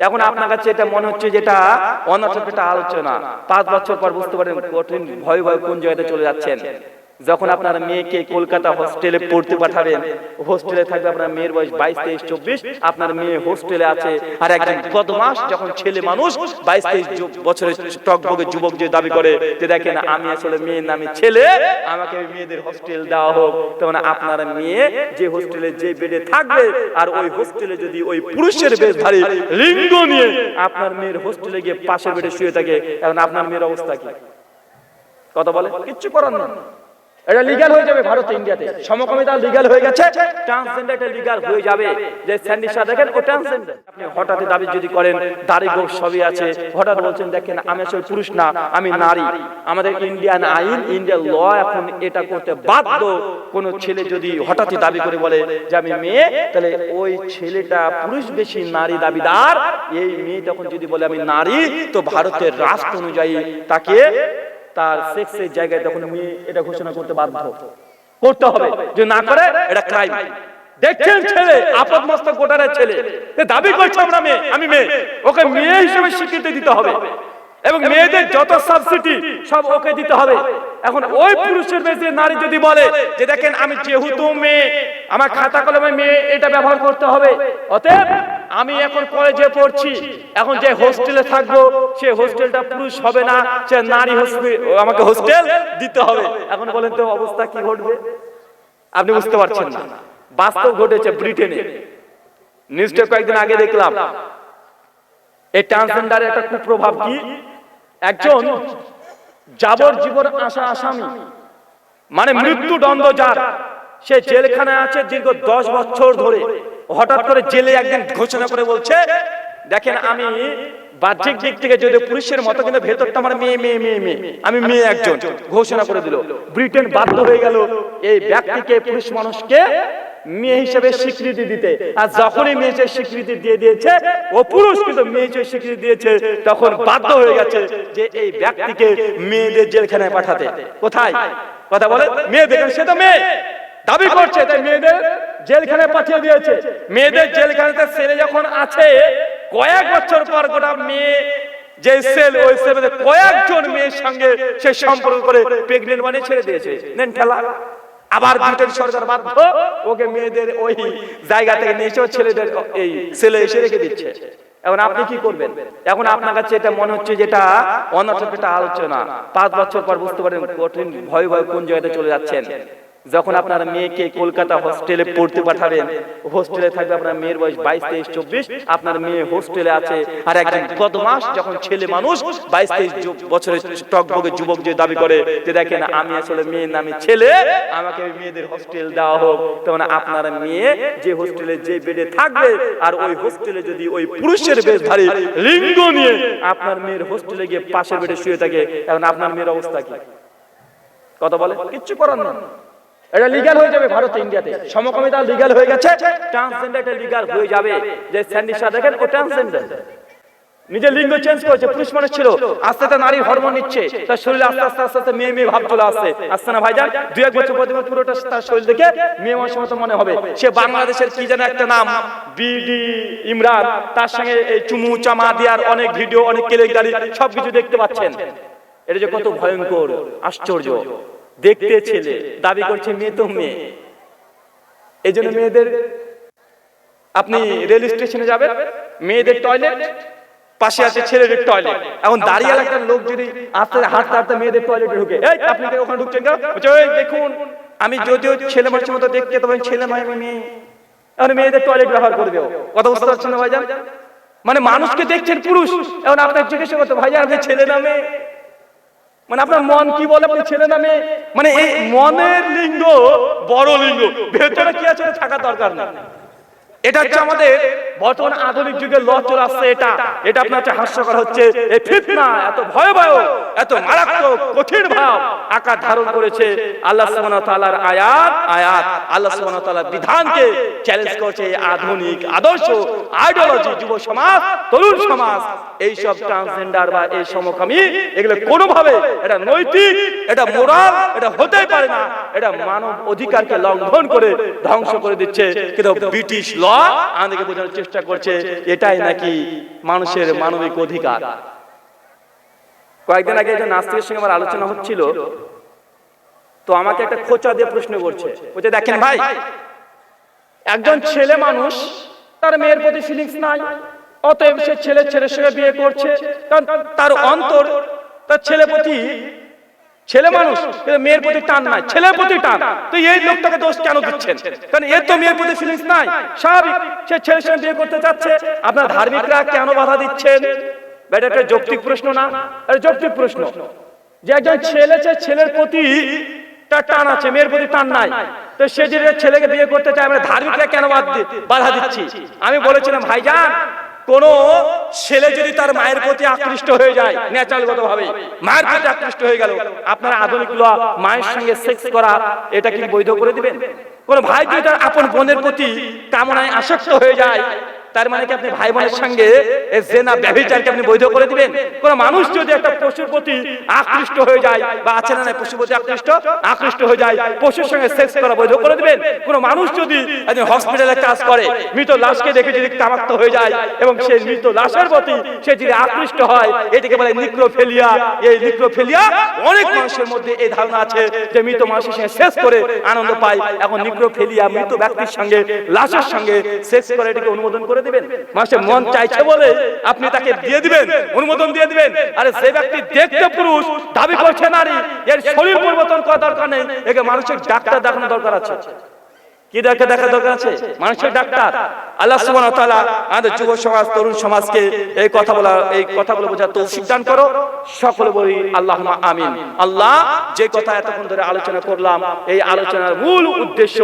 এখন আপনার কাছে এটা মনে হচ্ছে যেটা অনাথ আলোচনা। পাঁচ বছর পর বুঝতে পারেন কঠিন, ভয় ভয় কোন জায়গাতে চলে যাচ্ছেন। যখন আপনার মেয়েকে কলকাতা হোস্টেলে পড়তে পাঠাবেন হোস্টেলে থাকবে আপনার মেয়ের বয়স বাইশ তেইশ চব্বিশ আপনার মেয়ে হোস্টেলে আছে। আর একজন বদমাস যখন ছেলে মানুষ বাইশ তেইশ যু- বছরের টকবগে যুবক যে দাবি করে যে দেখেন আমি আসলে মেয়ের নামে ছেলে আমাকে মেয়েদের হোস্টেল দেওয়া হোক। তখন আপনার মেয়ে যে হোস্টেলে যে বেডে থাকবে আর ওই হোস্টেলে যদি ওই পুরুষের বেশধারী লিঙ্গ নিয়ে আপনার মেয়ের হোস্টেলে গিয়ে পাশের বেডে শুয়ে থাকে এখন আপনার মেয়ের অবস্থা কি? কথা বলে কিচ্ছু করার না এটা লিগ্যাল হয়ে যাবে ভারতে ইন্ডিয়াতে সমকামিতা হয়ে গেছে ট্রান্সজেন্ডার এটা হয়ে যাবে। যে স্যান্ডি শাহ দেখেন, ও ট্রান্সজেন্ডার আপনি হঠাৎ দাবি যদি করেন সবই আছে। হঠাৎ বলছেন, দেখেন, আমি আসলে পুরুষ না, আমি নারী। আমাদের ইন্ডিয়ান আইন ইন্ডিয়ান ল এখন এটা করতে বাধ্য। কোন ছেলে যদি হঠাৎই দাবি করে বলে যে আমি মেয়ে, তাহলে ওই ছেলেটা পুরুষ বেশি নারী দাবিদার। এই মেয়ে তখন যদি বলে আমি নারী, তো ভারতের রাষ্ট্র অনুযায়ী তাকে তার সেক্সের জায়গায় তখন মেয়ে এটা ঘোষণা করতে বাধ্য করতে হবে। যে না করে এটা ক্রাইম দেখছেন ছেলে আপদ মস্তক গোটারের ছেলে। দাবি করছে আমরা মেয়ে আমি মেয়ে। ওকে মেয়ে হিসেবে স্বীকৃতি দিতে হবে। এবং মেয়েদের যত সাবসিডি সব ওকে দিতে হবে। এখন ওই পুরুষের বেশি নারী যদি বলে যে দেখেন আমি যেহেতু মেয়ে আমার খাতা কলমে মেয়ে এটা ব্যবহার করতে হবে। অতএব আমি এখন কলেজে পড়ছি। এখন যে হোস্টেলে থাকব, সে হোস্টেলটা পুরুষ হবে না, সে নারী হোস্টেল আমাকে হোস্টেল দিতে হবে। এখন বলেন তো অবস্থা কি ঘটবে? আপনি বুঝতে পারছেন না। বাস্তব ঘটেছে ব্রিটেনে। নিউজটা কয়েকদিন আগে দেখলাম, এই ট্রান্সজেন্ডারের একটা কুপ্রভাব কি? একজন যাবর জীবন আশা আসামি মানে মৃত্যুদণ্ড যার, সে জেলখানায় আছে দীর্ঘ দশ বছর ধরে। হঠাৎ করে জেলে একদিন ঘোষণা করে বলছে দেখেন আমি বাহ্যিক দিক থেকে যদি পুরুষের মতো কিন্তু ভেতরটা আমার মেয়ে মেয়ে মেয়ে মেয়ে আমি মেয়ে একজন ঘোষণা করে দিল। ব্রিটেন বাধ্য হয়ে গেল এই ব্যক্তিকে পুরুষ মানুষকে মেয়ে হিসেবে স্বীকৃতি দিতে। আর যখনই মেয়ে হিসেবে স্বীকৃতি দিয়ে দিয়েছে ও পুরুষ কিন্তু মেয়ে হিসেবে স্বীকৃতি দিয়েছে তখন বাধ্য হয়ে গেছে যে এই ব্যক্তিকে মেয়েদের জেলখানায় পাঠাতে। কোথায়? কথা বলে মেয়ে দেখেন সে তো মেয়ে। দাবি করছে তাই মেয়েদের জেলখানায় পাঠিয়ে দিয়েছে। মেয়েদের জেলখানাতে ছেলে যখন আছে কয়েক বছর পর গোটা মেয়ে যে সেল ওই সেলে কয়েকজন মেয়ের সঙ্গে সে সম্পর্ক করে প্রেগনেন্ট বানিয়ে ছেড়ে দিয়েছে। নেন ঠেলা। আবার ব্রিটেন সরকার বাধ্য ওকে মেয়েদের ওই জায়গা থেকে নিয়ে এসে ছেলেদের এই ছেলে এসে রেখে দিচ্ছে। এখন আপনি কি করবেন? এখন আপনার কাছে এটা মনে হচ্ছে যেটা একটা আলোচনা। পাঁচ বছর পর বুঝতে পারেন কঠিন ভয় ভয় কোন জায়গাতে চলে যাচ্ছেন যখন আপনার মেয়েকে কলকাতা হোস্টেলে পড়তে পাঠাবেন হোস্টেলে থাকবে আপনার মেয়ের বয়স বাইশ, তেইশ, চব্বিশ, আপনার মেয়ে হোস্টেলে আছে। আর একজন বদমাস যখন ছেলে মানুষ, বাইশ, তেইশ বছরের টকবগে যুবক যে দাবি করে যে দেখেন, আমি আসলে মেয়ের নামে ছেলে, আমাকে মেয়েদের হোস্টেল দেওয়া হোক। তখন আপনার মেয়ে যে হোস্টেলে যে বেডে থাকবে, আর ওই হোস্টেলে যদি ওই পুরুষের বেশধারী লিঙ্গ নিয়ে আপনার মেয়ের হোস্টেলে গিয়ে পাশের বেডে শুয়ে থাকে এখন আপনার মেয়ের অবস্থা কি? কথা বলে কিচ্ছু করার না এটা হয়ে যাবে ইন্ডিয়াতে সমকামিতা হয়ে গেছে হয়ে যাবে। যে দেখেন, ও ট্রান্সজেন্ডার নিজের লিঙ্গ চেঞ্জ করেছে, পুরুষ মানুষ ছিল, আস্তে আস্তে নারী হরমোন নিচ্ছে, তার আস্তে আস্তে আস্তে আস্তে মেয়ে মেয়ে ভাব চলে আসছে। আসছে না ভাইজান, দুই এক বছর পর পুরোটা তার শরীর দেখে মেয়ে মানুষের মতো মনে হবে। সে বাংলাদেশের কি যেন একটা নাম বিডি ইমরান, তার সঙ্গে এই চুমু চামা দেওয়ার অনেক ভিডিও অনেক কেলেঙ্কারি সবকিছু দেখতে পাচ্ছেন। এটা যে কত ভয়ঙ্কর, আশ্চর্য। দেখতে ছেলে দাবি করছে মেয়ে তো মেয়ে। এই জন্য মেয়েদের আপনি রেল স্টেশনে যাবেন মেয়েদের টয়লেট পাশে আছে ছেলেদের টয়লেট এখন দাঁড়িয়ে একটা লোক যদি আস্তে হাঁটতে হাঁটতে মেয়েদের টয়লেটে ঢুকে এই আপনি ওখানে ঢুকছেন কেন? দেখুন আমি যদিও ছেলে মানুষের মতো দেখতে তবে ছেলে নয় আমি মেয়ে। এখন মেয়েদের টয়লেট ব্যবহার করবে। ও। কথা বুঝতে পারছেন না ভাইজান? মানে মানুষকে দেখছেন পুরুষ। এখন আপনার জিজ্ঞাসা করতে ভাইজান আপনি ছেলে না মেয়ে। মানে আপনার মন কি বলে আপনি ছেলে না মেয়ে মানে এই মনের লিঙ্গ বড় লিঙ্গ ভেতরে কি আছে থাকা দরকার না এটা হচ্ছে আমাদের বর্তমান আধুনিক যুগের ল চলে আসছে এটা। এটা আপনার হাস্যকর হচ্ছে। এই ফিতনা এত ভয়াবহ এত মারাত্মক কঠিন ভাব আকার ধারণ করেছে আল্লাহ সুবহানাহু তাআলার আয়াত আয়াত। আল্লাহ সুবহানাহু তাআলার বিধানকে চ্যালেঞ্জ করছে এই আধুনিক আদর্শ আইডিওলজি যুব সমাজ তরুণ সমাজ এই সব ট্রান্সজেন্ডার বা এই সমকামী এগুলো কোনোভাবে এটা নৈতিক এটা মোরাল এটা হতেই পারে না। এটা মানব অধিকারকে লঙ্ঘন করে ধ্বংস করে দিচ্ছে। কিন্তু ব্রিটিশ ল আমাদেরকে বোঝানোর চেষ্টা করছে এটাই নাকি মানুষের মানবিক অধিকার। কয়েকদিন আগে একজন নাস্তিকের সঙ্গে আমার আলোচনা হচ্ছিল। তো আমাকে একটা খোঁচা দিয়ে প্রশ্ন করছে। বলছে দেখেন ভাই একজন ছেলে মানুষ তার মেয়ের প্রতি ফিলিংস নাই। অতএব সে ছেলে ছেলের সঙ্গে বিয়ে করছে। কারণ তার অন্তর তার ছেলে প্রতি ছেলে মানুষ মেয়ের প্রতি টান নাই। ছেলের প্রতি টান। তো এই লোকটাকে দোষ কেন দিচ্ছেন? কারণ এর তো মেয়ের প্রতি ফিলিংস নাই। স্বাভাবিক, সে ছেলের সঙ্গে বিয়ে করতে চাচ্ছে। আপনার ধার্মিকরা কেন বাধা দিচ্ছেন? এটা একটা যৌক্তিক প্রশ্ন না? এটা যৌক্তিক প্রশ্ন। যে একজন ছেলে ছেলের প্রতি তার টান আছে, মেয়ের প্রতি টান নাই। তো সে যদি ছেলেকে বিয়ে করতে চায় আমরা ধার্মিকরা কেন বাধা দিচ্ছি? আমি বলেছিলাম, ভাইজান কোন ছেলে যদি তার মায়ের প্রতি আকৃষ্ট হয়ে যায় ন্যাচারালগত ভাবে মায়ের প্রতি আকৃষ্ট হয়ে গেল। আপনারা আধুনিক ল মায়ের সঙ্গে সেক্স করা, এটা কি বৈধ করে দিবেন? কোন ভাই যদি তার আপন বোনের প্রতি কামনায় আসক্ত হয়ে যায় তার মানে কি আপনি ভাই বোনের সঙ্গে জেনা ব্যভিচারকে আপনি বৈধ করে দিবেন? কোন মানুষ যদি একটা পশুর প্রতি আকৃষ্ট হয়ে যায় বা আছে না পশুর প্রতি আকৃষ্ট আকৃষ্ট হয়ে যায় পশুর সঙ্গে সেক্স করা বৈধ করে দিবেন? কোন মানুষ যদি হসপিটালে কাজ করে মৃত লাশকে দেখে যদি কামাক্ত হয়ে যায় এবং সেই মৃত লাশের প্রতি সে যদি আকৃষ্ট হয় এটাকে বলে নিক্রোফেলিয়া এই নিক্রোফেলিয়া অনেক মানুষের মধ্যে এই ধারণা আছে যে মৃত মানুষের সঙ্গে শেষ করে আনন্দ পায়। এখন নিক্রোফেলিয়া মৃত ব্যক্তির সঙ্গে লাশের সঙ্গে সেক্স করে এটাকে অনুমোদন করে দিবেন। মানুষের মন চাইছে বলে আপনি তাকে দিয়ে দিবেন, অনুমোদন দিয়ে দিবেন। আরে ব্যক্তি দেখতে পুরুষ, দাবি করছে নারী, এর শরীর পরিবর্তন করা দরকার নেই। একে মানুষের ডাক্তার দেখানো দরকার আছে। কি দেখা দরকার আছে? মানুষের ডাক্তার। আল্লাহ তাআলা আমাদের যুব সমাজ, তরুণ সমাজকে এই কথা বলা, এই কথাগুলো তৌফিক দান করো। সকলে বলি আমিন। আল্লাহ যে কথা এতক্ষণ ধরে আলোচনা করলাম, এই আলোচনার মূল উদ্দেশ্য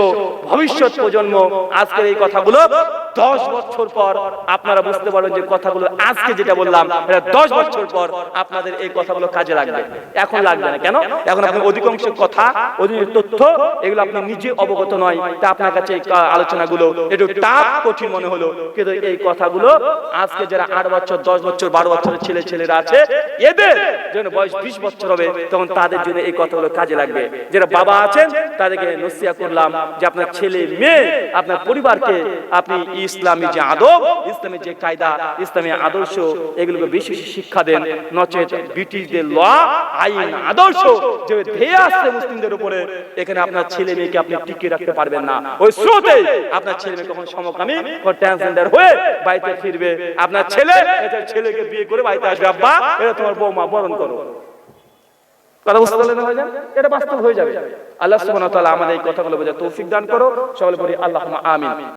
ভবিষ্যৎ প্রজন্ম। আজকের এই কথাগুলো দশ বছর পর আপনারা বুঝতে পারবেন যে কথাগুলো আজকে যেটা বললাম দশ বছর পর আপনাদের এই কথাগুলো কাজে লাগবে। এখন লাগবে না। কেন? এখন আপনি অধিকাংশ কথা অধিক তথ্য, এগুলো আপনি নিজে অবগত নয়। তা আপনার কাছে এই আলোচনাগুলো একটু টাফ, কঠিন মনে হলো। কিন্তু এই কথাগুলো আজকে যারা আট বছর, দশ বছর, বারো বছরের ছেলে, ছেলেরা আছে, এদের জন্য বয়স বিশ বছর হবে, তখন তাদের জন্য এই কথাগুলো কাজে লাগবে। যারা বাবা আছেন, তাদেরকে নসিয়া করলাম যে আপনার ছেলে, মেয়ে, আপনার পরিবারকে আপনি ইসলামী যে আদব, ইসলামী যে কায়দা, ইসলামী আদর্শ, এগুলোকে বেশি বেশি শিক্ষা দেন, নচেত ব্রিটিশদের ল, আইন, আদর্শ যে ধেয়ে আসছে মুসলিমদের উপরে, এখানে আপনার ছেলে মেয়েকে আপনি টিকে রাখতে পারবেন না। ওই স্রোতে আপনার ছেলে মেয়ে কখন সমকামী কখন ট্রান্সজেন্ডার হয়ে বাড়িতে ফিরবে। আপনার ছেলে ছেলেকে বিয়ে করে বাড়িতে আসবে, আব্বা এটা তোমার বৌমা, বরণ করো। কথা বুঝতে পারলেন ভাইজান? এটা বাস্তব হয়ে যাবে। আল্লাহ সুবহানাহু ওয়া তাআলা আমাদের এই কথাগুলো বোঝার তৌফিক দান করো। সকলে বলি আল্লাহুম্মা আমিন।